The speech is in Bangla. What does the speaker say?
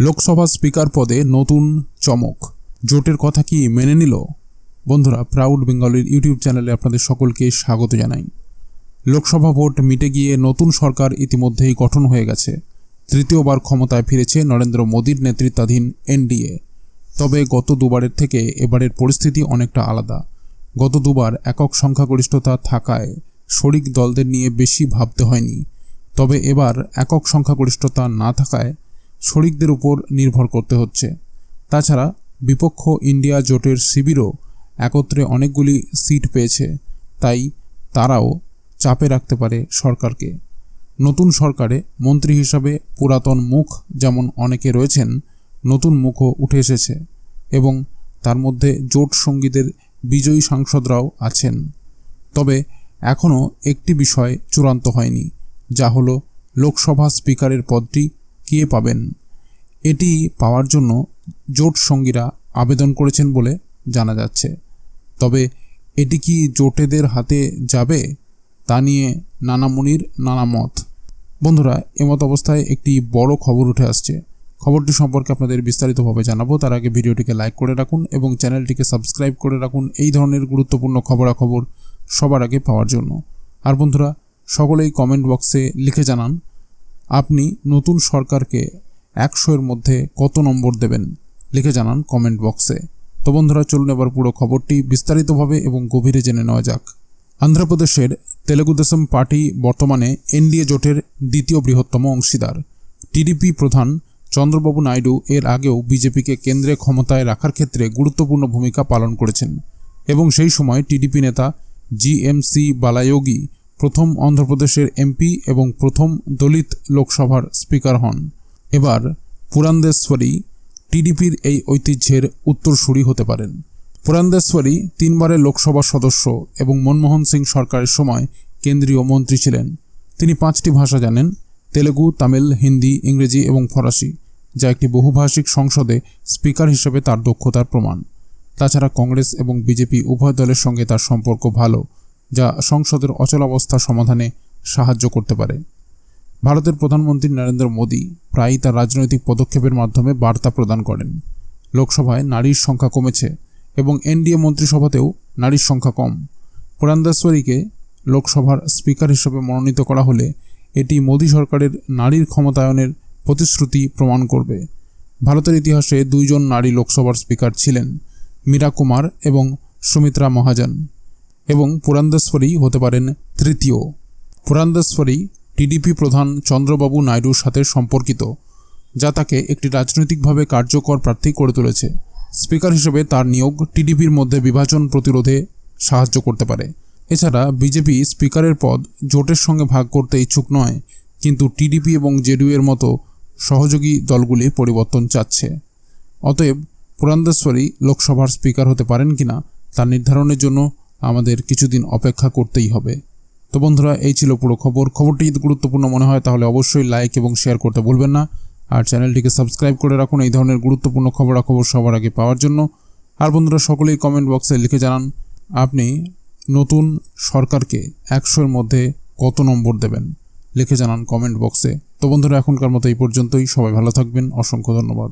লোকসভা স্পিকার পদে নতুন চমক। জোটের কথা কি মেনে নিল? বন্ধুরা প্রাউড বেঙ্গলের ইউটিউব চ্যানেলে আপনাদের সকলকে স্বাগত জানাই। লোকসভা ভোট মিটে গিয়ে নতুন সরকার ইতিমধ্যেই গঠন হয়ে গেছে। তৃতীয়বার ক্ষমতায় ফিরেছে নরেন্দ্র মোদীর নেতৃত্বাধীন এনডিএ। তবে গত দুবারের থেকে এবারের পরিস্থিতি অনেকটা আলাদা। গত দুবার একক সংখ্যাগরিষ্ঠতা থাকায় শরিক দলদের নিয়ে বেশি ভাবতে হয়নি। তবে এবার একক সংখ্যাগরিষ্ঠতা না থাকায় শরিকদের উপর নির্ভর করতে হচ্ছে। তাছাড়া বিপক্ষ ইন্ডিয়া জোটের শিবিরও একত্রে অনেকগুলি সিট পেয়েছে, তাই তারাও চাপে রাখতে পারে সরকারকে। নতুন সরকারে মন্ত্রী হিসাবে পুরাতন মুখ যেমন অনেকে রয়েছেন, নতুন মুখও উঠে এসেছে এবং তার মধ্যে জোট সঙ্গীদের বিজয়ী সাংসদরাও আছেন। তবে এখনও একটি বিষয় চূড়ান্ত হয়নি, যা হলো লোকসভা স্পিকারের পদটি কে পাবেন? এটি পাওয়ার জন্য জোট সঙ্গীরা আবেদন করেছেন বলে জানা যাচ্ছে। তবে এটি কি জোটেদের হাতে যাবে? তা নিয়ে নানা মুনির, নানা মত। বন্ধুরা এমত অবস্থায় একটি বড় খবর উঠে আসছে। খবরটি সম্পর্কে আপনাদের বিস্তারিতভাবে জানাব। তার আগে ভিডিওটিকে লাইক করে রাখুন এবং চ্যানেলটিকে সাবস্ক্রাইব করে রাখুন। এই ধরনের গুরুত্বপূর্ণ খবরাখবর সবার আগে পাওয়ার জন্য। আর বন্ধুরা, সকলেই কমেন্ট বক্সে লিখে জানান আপনি নতুন সরকারকে একশো এর মধ্যে কত নম্বর দেবেন? লিখে জানান কমেন্ট বক্সে। তো বন্ধুরা, চলুন এবার পুরো খবরটি বিস্তারিতভাবে এবং গভীরে জেনে নেওয়া যাক। অন্ধ্রপ্রদেশের তেলেগু দেশম পার্টি বর্তমানে এনডিএ জোটের দ্বিতীয় বৃহত্তম অংশীদার। টিডিপি প্রধান চন্দ্রবাবু নাইডু এর আগেও বিজেপিকে কেন্দ্রে ক্ষমতায় রাখার ক্ষেত্রে গুরুত্বপূর্ণ ভূমিকা পালন করেছেন। এবং সেই সময় টিডিপি নেতা জিএমসি বালায়োগি প্রথম অন্ধ্রপ্রদেশের এমপি এবং প্রথম দলিত লোকসভার স্পিকার হন। এবার পুরান্দেশ্বরী টিডিপির এই ঐতিহ্যের উত্তরসূরি হতে পারেন। পুরান্দেশ্বরী তিনবারের লোকসভা সদস্য এবং মনমোহন সিং সরকারের সময় কেন্দ্রীয় মন্ত্রী ছিলেন। তিনি পাঁচটি ভাষা জানেন, তেলেগু, তামিল, হিন্দি, ইংরেজি এবং ফরাসি, যা একটি বহুভাষিক সংসদে স্পিকার হিসেবে তার দক্ষতার প্রমাণ। তাছাড়া কংগ্রেস এবং বিজেপি উভয় দলের সঙ্গে তার সম্পর্ক ভালো। যা সংসদের অচলাবস্থা সমাধানে সাহায্য করতে পারে। ভারতের প্রধানমন্ত্রী নরেন্দ্র মোদী প্রায়ই তার রাজনৈতিক পদক্ষেপের মাধ্যমে বার্তা প্রদান করেন। লোকসভায় নারীর সংখ্যা কমেছে এবং এনডিএ মন্ত্রিসভাতেও নারীর সংখ্যা কম। পুরান্দেশ্বরীকে লোকসভার স্পিকার হিসেবে মনোনীত করা হলে এটি মোদী সরকারের নারীর ক্ষমতায়নের প্রতিশ্রুতি প্রমাণ করবে। ভারতের ইতিহাসে দুইজন নারী লোকসভার স্পিকার ছিলেন মীরা কুমার এবং সুমিত্রা মহাজন। এবং পুরান্দেশ্বরী হতে পারেন তৃতীয়। পুরান্দেশ্বরী টিডিপি প্রধান চন্দ্রবাবু নাইডুর সাথে সম্পর্কিত, যা তাকে একটি রাজনৈতিকভাবে কার্যকর প্রার্থী করে তুলেছে। স্পিকার হিসেবে তার নিয়োগ টিডিপির মধ্যে বিভাজন প্রতিরোধে সাহায্য করতে পারে। এছাড়া বিজেপি স্পিকারের পদ জোটের সঙ্গে ভাগ করতে ইচ্ছুক নয়, কিন্তু টিডিপি এবং জেডিইউ এর মতো সহযোগী দলগুলি পরিবর্তন চাচ্ছে। অতএব পুরান্দেশ্বরী লোকসভার স্পিকার হতে পারেন কিনা তা নির্ধারণের জন্য আমাদের কিছুদিন অপেক্ষা করতেই হবে। তো বন্ধুরা, এই ছিল পুরো খবর। খবরটি যদি গুরুত্বপূর্ণ মনে হয়, তাহলে অবশ্যই লাইক এবং শেয়ার করতে ভুলবেন না। আর চ্যানেলটিকে সাবস্ক্রাইব করে রাখুন এই ধরনের গুরুত্বপূর্ণ খবরাখবর সবার আগে পাওয়ার জন্য। আর বন্ধুরা, সকলেই কমেন্ট বক্সে লিখে জানান, আপনি নতুন সরকারকে একশোর মধ্যে কত নম্বর দেবেন? লিখে জানান কমেন্ট বক্সে তো বন্ধুরা, এখনকার মতো এই পর্যন্তই। সবাই ভালো থাকবেন। অসংখ্য ধন্যবাদ।